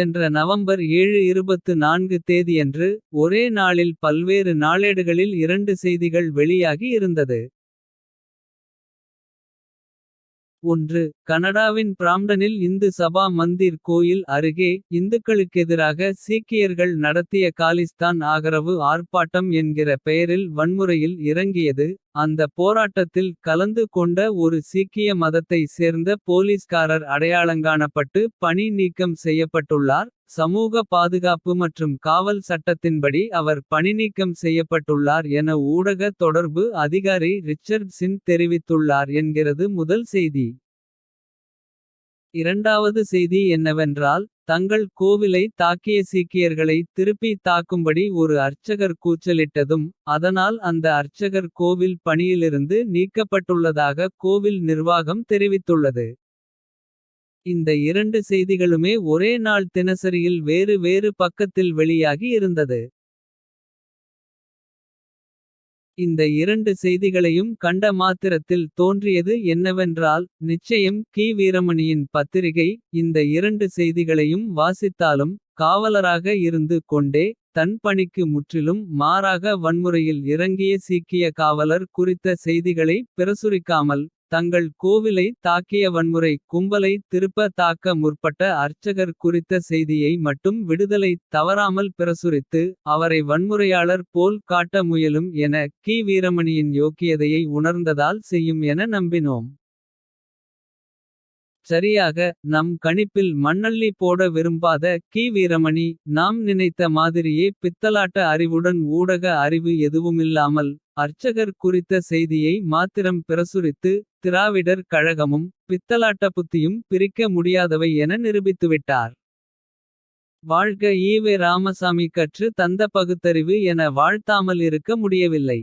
சென்ற நவம்பர் 7 தேதியன்று ஒரே நாளில் பல்வேறு நாளேடுகளில் இரண்டு செய்திகள் வெளியாகி இருந்தது. ஒன்று கனடாவின் பிராம்டனில் இந்து சபா மந்திர் கோயில் அருகே. இந்துக்களுக்கெதிராக சீக்கியர்கள் நடத்திய காலிஸ்தான் ஆகரவு ஆர்ப்பாட்டம் என்கிற பெயரில் வன்முறையில் இறங்கியது. அந்த போராட்டத்தில் கலந்து கொண்ட ஒரு சீக்கிய மதத்தை சேர்ந்த போலீஸ்காரர் அடையாளங்காணப்பட்டு பணி நீக்கம் செய்யப்பட்டுள்ளார். சமூக பாதுகாப்பு மற்றும் காவல் சட்டத்தின்படி அவர் பணிநீக்கம் செய்யப்பட்டுள்ளார் என ஊடக தொடர்பு அதிகாரி ரிச்சர்ட் சின் தெரிவித்துள்ளார் என்கிறது முதல் செய்தி. இரண்டாவது செய்தி என்னவென்றால் தங்கள் கோவிலை தாக்கிய சீக்கியர்களை திருப்பி தாக்கும்படி ஒரு அர்ச்சகர் கூச்சலிட்டதும். அதனால் அந்த அர்ச்சகர் கோவில் பணியிலிருந்து நீக்கப்பட்டுள்ளதாக கோவில் நிர்வாகம் தெரிவித்துள்ளது. இந்த இரண்டு செய்திகளுமே ஒரே நாள் தினசரியில் வேறு வேறு பக்கத்தில் வெளியாகி இருந்தது. இந்த இரண்டு செய்திகளையும் கண்ட மாத்திரத்தில் தோன்றியது என்னவென்றால். நிச்சயம் கி வீரமணியின் பத்திரிகை இந்த இரண்டு செய்திகளையும் வாசித்தாலும். காவலராக இருந்து கொண்டே தன் பணிக்கு முற்றிலும் மாறாக வன்முறையில் இறங்கிய சீக்கிய காவலர் குறித்த செய்திகளை பிரசுரிக்காமல். தங்கள் கோவிலை தாக்கிய வன்முறை கும்பலை திருப்ப தாக்க முற்பட்ட அர்ச்சகர் குறித்த செய்தியை மட்டும் விடுதலை தவறாமல் பிரசுரித்து. அவரை வன்முறையாளர் போல் காட்ட முயலும் என கி வீரமணியின் யோக்கியதையை உணர்ந்ததால் செய்யும் என நம்பினோம். சரியாக நம் கணிப்பில் மண்ணள்ளி போட விரும்பாத கி வீரமணி. நாம் நினைத்த மாதிரியே பித்தலாட்ட அறிவுடன் ஊடக அறிவு எதுவுமில்லாமல். அர்ச்சகர் குறித்த செய்தியை மாத்திரம் பிரசுரித்து. திராவிடர் கழகமும் பித்தலாட்ட புத்தியும் பிரிக்க முடியாதவை என நிரூபித்துவிட்டார். வாழ்க ஈவே ராமசாமி கற்று தந்த பகுத்தறிவு என வாழ்த்தாமல் இருக்க முடியவில்லை.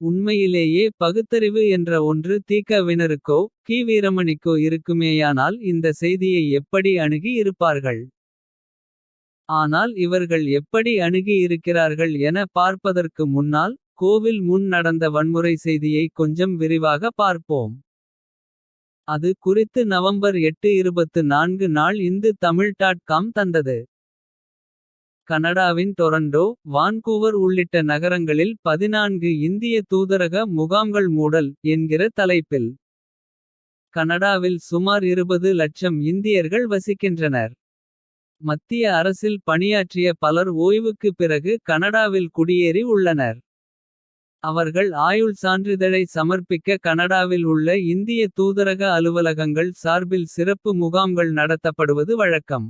உண்மையிலேயே பகுத்தறிவு என்ற ஒன்று தீக்கவினருக்கோ கி வீரமணிக்கோ இருக்குமேயானால் இந்த செய்தியை எப்படி அணுகி இருப்பார்கள். ஆனால் இவர்கள் எப்படி அணுகி இருக்கிறார்கள் என பார்ப்பதற்கு முன்னால். கோவில் முன் நடந்த வன்முறை செய்தியை கொஞ்சம் விரிவாக பார்ப்போம். அது குறித்து நவம்பர் 8 நாள் இந்து தமிழ் காம் தந்தது. கனடாவின் டொரண்டோ வான்கூவர் உள்ளிட்ட நகரங்களில் 14 இந்திய தூதரக முகாம்கள் மூடல் என்கிற தலைப்பில். கனடாவில் சுமார் 20 லட்சம் இந்தியர்கள் வசிக்கின்றனர். மத்திய அரசில் பணியாற்றிய பலர் ஓய்வுக்கு பிறகு கனடாவில் குடியேறி உள்ளனர். அவர்கள் ஆயுள் சான்றிதழை சமர்ப்பிக்க கனடாவில் உள்ள இந்திய தூதரக அலுவலகங்கள் சார்பில் சிறப்பு முகாம்கள் நடத்தப்படுவது வழக்கம்.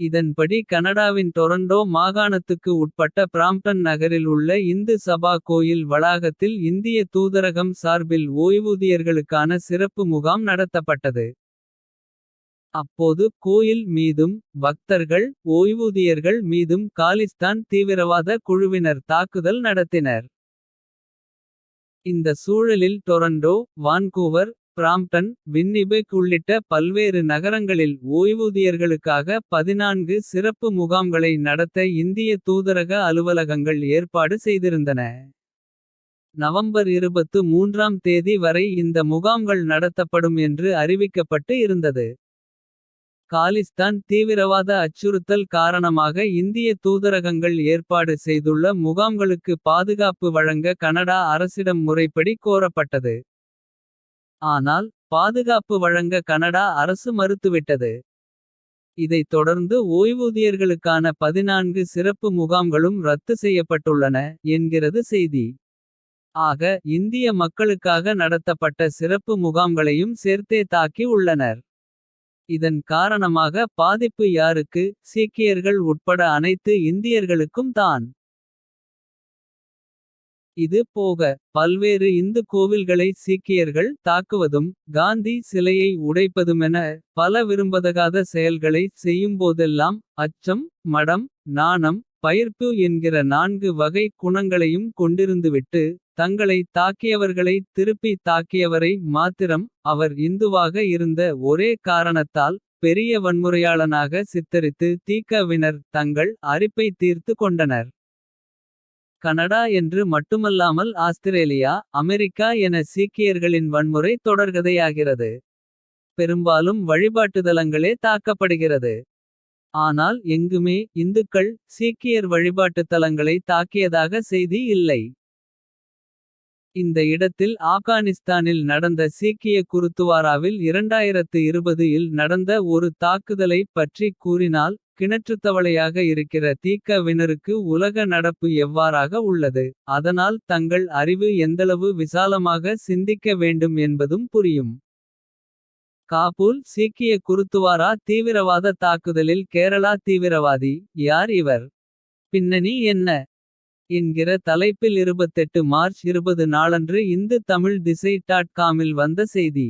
இதன்படி கனடாவின் டொரண்டோ மாகாணத்துக்கு உட்பட்ட பிராம்ப்டன் நகரில் உள்ள இந்து சபா கோயில் வளாகத்தில் இந்திய தூதரகம் சார்பில் ஓய்வூதியர்களுக்கான சிறப்பு முகாம் நடத்தப்பட்டது. அப்போது கோயில் மீதும் பக்தர்கள் ஓய்வூதியர்கள் மீதும் காலிஸ்தான் தீவிரவாத குழுவினர் தாக்குதல் நடத்தினர். இந்த சூழலில் டொரண்டோ வான்கூவர் பிராம்ப்டன் வின்னிபெக் உள்ளிட்ட பல்வேறு நகரங்களில் ஓய்வூதியர்களுக்காக 14 சிறப்பு முகாம்களை நடத்த இந்திய தூதரக அலுவலகங்கள் ஏற்பாடு செய்திருந்தன. நவம்பர் 23ஆம் தேதி வரை இந்த முகாம்கள் நடத்தப்படும் என்று அறிவிக்கப்பட்டு இருந்தது. காலிஸ்தான் தீவிரவாத அச்சுறுத்தல் காரணமாக இந்திய தூதரகங்கள் ஏற்பாடு செய்துள்ள முகாம்களுக்கு பாதுகாப்பு வழங்க கனடா அரசிடம் முறைப்படி கோரப்பட்டது. ஆனால் பாதுகாப்பு வழங்க கனடா அரசு மறுத்துவிட்டது. இதைத் தொடர்ந்து ஓய்வூதியர்களுக்கான 14 சிறப்பு முகாம்களும் ரத்து செய்யப்பட்டுள்ளன என்கிறது செய்தி. ஆக இந்திய மக்களுக்காக நடத்தப்பட்ட சிறப்பு முகாம்களையும் சேர்த்தே தாக்கி உள்ளனர். இதன் காரணமாக பாதிப்பு யாருக்கு சீக்கியர்கள் உட்பட அனைத்து இந்தியர்களுக்கும் தான். இது போக பல்வேறு இந்து கோவில்களை சீக்கியர்கள் தாக்குவதும். காந்தி சிலையை உடைப்பதுமென பல விரும்பதகாத செயல்களை. செய்யும்போதெல்லாம் அச்சம் மடம் நாணம் பயிர்ப்பு என்கிற நான்கு வகை குணங்களையும் கொண்டிருந்துவிட்டு. தங்களை தாக்கியவர்களை திருப்பி தாக்கியவரை மாத்திரம். அவர் இந்துவாக இருந்த ஒரே காரணத்தால். பெரிய வன்முறையாளனாக சித்தரித்து தீக்க.வினர் தங்கள் அரிப்பை தீர்த்து கொண்டனர். கனடா என்று மட்டுமல்லாமல் ஆஸ்திரேலியா. அமெரிக்கா என சீக்கியர்களின் வன்முறை தொடர்கதையாகிறது. பெரும்பாலும் வழிபாட்டுதலங்களே தாக்கப்படுகிறது. ஆனால் எங்குமே இந்துக்கள் சீக்கியர் வழிபாட்டுத் தலங்களை தாக்கியதாக செய்தி இல்லை. இந்த இடத்தில் ஆப்கானிஸ்தானில் நடந்த சீக்கிய குருத்துவாராவில் 2020 இல் நடந்த ஒரு தாக்குதலை பற்றி கூறினால். கிணற்றுத்தவளையாக இருக்கிற தீக்க வினருக்கு உலக நடப்பு எவ்வாறாக உள்ளது. அதனால் தங்கள் அறிவு எந்தளவு விசாலமாக சிந்திக்க வேண்டும் என்பதும் புரியும். காபூல் சீக்கிய குருத்துவாரா தீவிரவாத தாக்குதலில் கேரளா தீவிரவாதி. யார் இவர் பின்னணி என்ன. என்கிற தலைப்பில் 28 மார்ச் 20 நாளன்று இந்து தமிழ் திசை. காமில் வந்த செய்தி.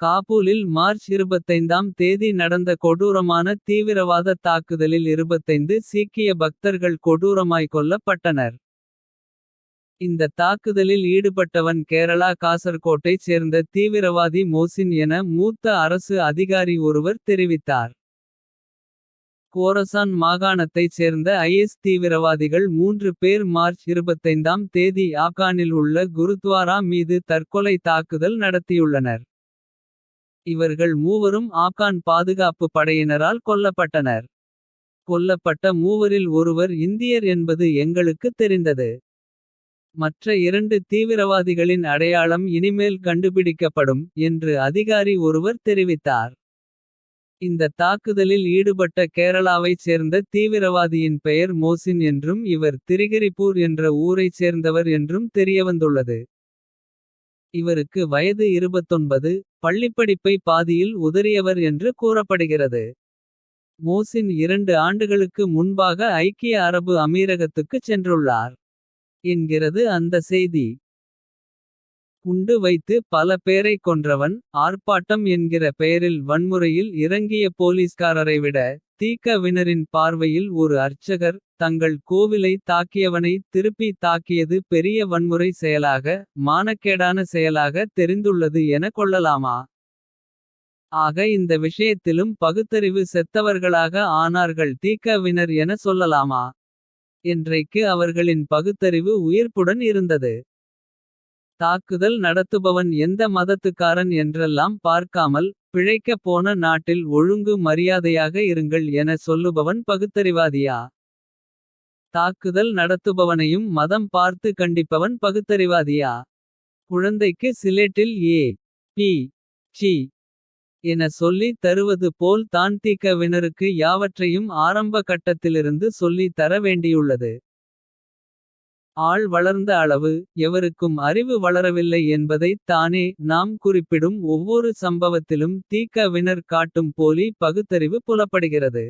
காபூலில் மார்ச் 25ஆம் தேதி நடந்த கொடூரமான தீவிரவாத தாக்குதலில் 25 சீக்கிய பக்தர்கள் கொடூரமாய் கொல்லப்பட்டனர். இந்த தாக்குதலில் ஈடுபட்டவன் கேரளா காசர்கோட்டைச் சேர்ந்த தீவிரவாதி மோசின் என மூத்த அரசு அதிகாரி ஒருவர் தெரிவித்தார். கோரசான் மாகாணத்தைச் சேர்ந்த ஐஎஸ் தீவிரவாதிகள் மூன்று பேர் மார்ச் 25ஆம் தேதி ஆப்கானில் உள்ள குருத்வாரா மீது தற்கொலை தாக்குதல் நடத்தியுள்ளனர். இவர்கள் மூவரும் ஆப்கான் பாதுகாப்பு படையினரால் கொல்லப்பட்டனர். கொல்லப்பட்ட மூவரில் ஒருவர் இந்தியர் என்பது எங்களுக்கு தெரிந்தது. மற்ற இரண்டு தீவிரவாதிகளின் அடையாளம் இனிமேல் கண்டுபிடிக்கப்படும். என்று அதிகாரி ஒருவர் தெரிவித்தார். இந்த தாக்குதலில் ஈடுபட்ட கேரளாவைச் சேர்ந்த தீவிரவாதியின் பெயர் மோசின் என்றும் இவர் திரிகரிப்பூர் என்ற ஊரைச் சேர்ந்தவர் என்றும் தெரியவந்துள்ளது. இவருக்கு வயது 29 பள்ளிப்படிப்பை பாதியில் உதறியவர் என்று கூறப்படுகிறது. மோசின் இரண்டு ஆண்டுகளுக்கு முன்பாக ஐக்கிய அரபு அமீரகத்துக்குச் சென்றுள்ளார். என்கிறது அந்த செய்தி. குண்டு வைத்து பல பேரை கொன்றவன். ஆர்ப்பாட்டம் என்கிற பெயரில் வன்முறையில் இறங்கிய போலீஸ்காரரை விட. தீக்கவினரின் பார்வையில் ஒரு அர்ச்சகர். தங்கள் கோவிலை தாக்கியவனை திருப்பி தாக்கியது பெரிய வன்முறை செயலாக. மானக்கேடான செயலாக தெரிந்துள்ளது என கொள்ளலாமா. ஆக இந்த விஷயத்திலும் பகுத்தறிவு செத்தவர்களாக ஆனார்கள் தீக்கவினர் என சொல்லலாமா. என்றைக்கு அவர்களின் பகுத்தறிவு உயிர்ப்புடன் இருந்தது. தாக்குதல் நடத்துபவன் எந்த மதத்துக்காரன் என்றெல்லாம் பார்க்காமல். பிழைக்கப் போன நாட்டில் ஒழுங்கு மரியாதையாக இருங்கள் என சொல்லுபவன் பகுத்தறிவாதியா. தாக்குதல் நடத்துபவனையும் மதம் பார்த்து கண்டிப்பவன் பகுத்தறிவாதியா. குழந்தைக்கு சிலேட்டில் ஏ பி சி என சொல்லி தருவது போல் தான் யாவற்றையும் ஆரம்ப கட்டத்திலிருந்து சொல்லி தர வேண்டியுள்ளது. ஆள் வளர்ந்த அளவு எவருக்கும் அறிவு வளரவில்லை என்பதைத் தானே. நாம் குறிப்பிடும் ஒவ்வொரு சம்பவத்திலும் தீக்க வினர் காட்டும் போலி பகுத்தறிவு புலப்படுகிறது.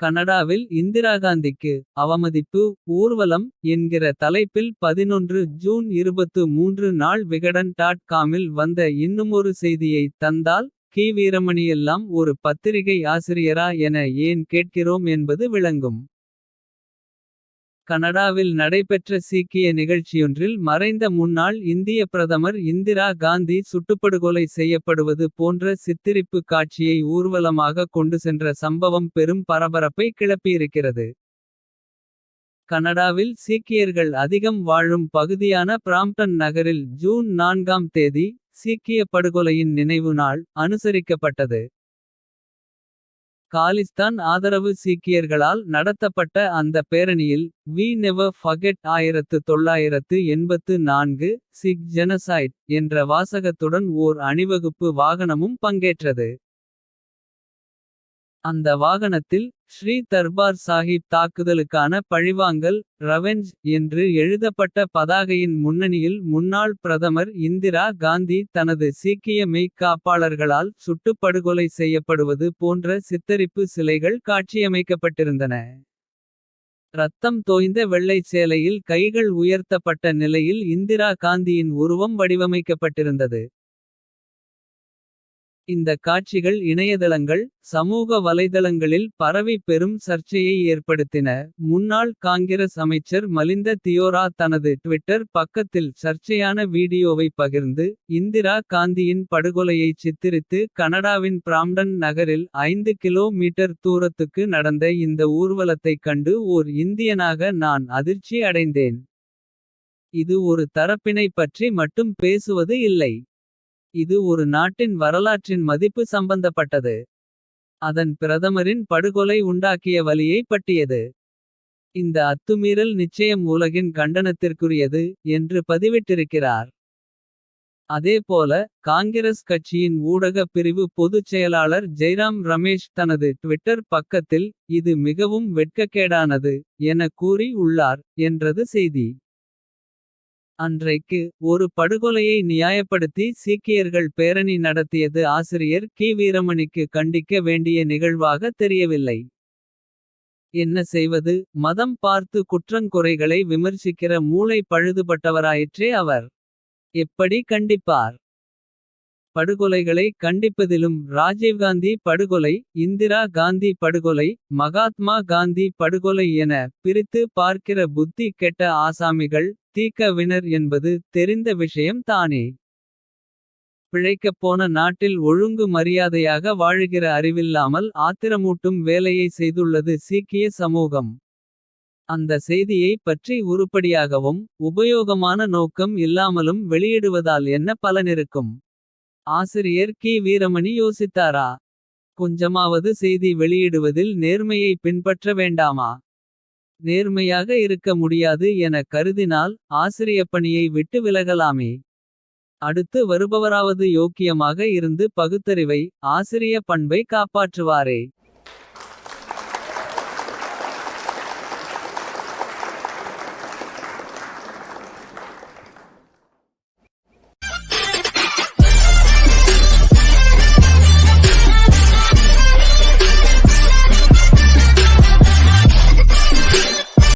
கனடாவில் இந்திரா காந்திக்கு அவமதிப்பு ஊர்வலம். என்கிற தலைப்பில் 11 ஜூன் 23 நாள் விகடன். டாட் காமில் வந்த இன்னுமொரு செய்தியைத் தந்தால். கி வீரமணியெல்லாம் ஒரு பத்திரிகை ஆசிரியரா என ஏன் கேட்கிறோம் என்பது விளங்கும். கனடாவில் நடைபெற்ற சீக்கிய நிகழ்ச்சியொன்றில் மறைந்த முன்னாள் இந்திய பிரதமர் இந்திரா காந்தி சுட்டுப்படுகொலை செய்யப்படுவது போன்ற சித்திரிப்பு காட்சியை ஊர்வலமாக கொண்டு சென்ற சம்பவம் பெரும் பரபரப்பை கிளப்பியிருக்கிறது. கனடாவில் சீக்கியர்கள் அதிகம் வாழும் பகுதியான பிராம்ப்டன் நகரில் ஜூன் நான்காம் தேதி. சீக்கிய படுகொலையின் நினைவு நாள் அனுசரிக்கப்பட்டது. காலிஸ்தான் ஆதரவு சீக்கியர்களால் நடத்தப்பட்ட அந்த பேரணியில். வி நெவர் ஃபகெட் ஆயிரத்து தொள்ளாயிரத்து எண்பத்து நான்கு சிக் ஜெனசைட். என்ற வாசகத்துடன் ஓர் அணிவகுப்பு வாகனமும் பங்கேற்றது. அந்த வாகனத்தில் ஸ்ரீ தர்பார் சாஹிப் தாக்குதலுக்கான பழிவாங்கல். ரவெஞ்ச் என்று எழுதப்பட்ட பதாகையின் முன்னணியில். முன்னாள் பிரதமர் இந்திரா காந்தி தனது சீக்கிய மெய்க்காப்பாளர்களால். சுட்டுப் படுகொலை செய்யப்படுவது போன்ற சித்தரிப்பு சிலைகள் காட்சியமைக்கப்பட்டிருந்தன. ரத்தம் தோய்ந்த வெள்ளைச் சேலையில் கைகள் உயர்த்தப்பட்ட நிலையில் இந்திரா காந்தியின் உருவம் வடிவமைக்கப்பட்டிருந்தது. இந்த காட்சிகள் இணையதளங்கள். சமூக வலைதளங்களில் பரவி பெரும் சர்ச்சையை ஏற்படுத்தின. முன்னாள் காங்கிரஸ் அமைச்சர் மலிந்த தியோரா தனது ட்விட்டர் பக்கத்தில். சர்ச்சையான வீடியோவை பகிர்ந்து இந்திரா காந்தியின் படுகொலையைச் சித்திரித்து. கனடாவின் பிராம்டன் நகரில் ஐந்து கிலோ மீட்டர் தூரத்துக்கு நடந்த இந்த ஊர்வலத்தைக் கண்டு ஓர் இந்தியனாக நான் அதிர்ச்சி அடைந்தேன். இது ஒரு தரப்பினைப் பற்றி மட்டும் பேசுவது இல்லை. இது ஒரு நாட்டின் வரலாற்றின் மதிப்பு சம்பந்தப்பட்டது. அதன் பிரதமரின் படுகொலை உண்டாக்கிய வலியை பட்டியது. இந்த அத்துமீறல் நிச்சயம் உலகின் கண்டனத்திற்குரியது. என்று பதிவிட்டிருக்கிறார். அதேபோல காங்கிரஸ் கட்சியின் ஊடகப் பிரிவு பொதுச் செயலாளர் ஜெய்ராம் ரமேஷ் தனது ட்விட்டர் பக்கத்தில். இது மிகவும் வெட்கக்கேடானது. என கூறி உள்ளார் என்றது செய்தி. அன்றைக்கு ஒரு படுகொலையை நியாயப்படுத்தி சீக்கியர்கள் பேரணி நடத்தியது ஆசிரியர் கி வீரமணிக்கு கண்டிக்க வேண்டிய நிகழ்வாக தெரியவில்லை. என்ன செய்வது மதம் பார்த்து குற்றங்குறைகளை விமர்சிக்கிற மூளை பழுதுபட்டவராயிற்றே அவர். எப்படி கண்டிப்பார். படுகொலைகளை கண்டிப்பதிலும் ராஜீவ்காந்தி படுகொலை. இந்திரா காந்தி படுகொலை மகாத்மா காந்தி படுகொலை என. பிரித்து பார்க்கிற புத்தி கெட்ட ஆசாமிகள். தீக்கவினர் என்பது தெரிந்த விஷயம் தானே. பிழைக்கப் போன நாட்டில் ஒழுங்கு மரியாதையாக வாழுகிற அறிவில்லாமல். ஆத்திரமூட்டும் வேலையை செய்துள்ளது சீக்கிய சமூகம். அந்த செய்தியை பற்றி உருப்படியாகவும். உபயோகமான நோக்கம் இல்லாமலும் வெளியிடுவதால் என்ன பலனிருக்கும். ஆசிரியர் கி வீரமணி யோசித்தாரா. கொஞ்சமாவது செய்தி வெளியிடுவதில் நேர்மையை பின்பற்ற வேண்டாமா. நேர்மையாக இருக்க முடியாது என கருதினால். ஆசிரியப்பணியை விட்டு விலகலாமே. அடுத்து வருபவராவது யோக்கியமாக இருந்து பகுத்தறிவை. ஆசிரிய பண்பை காப்பாற்றுவாரே.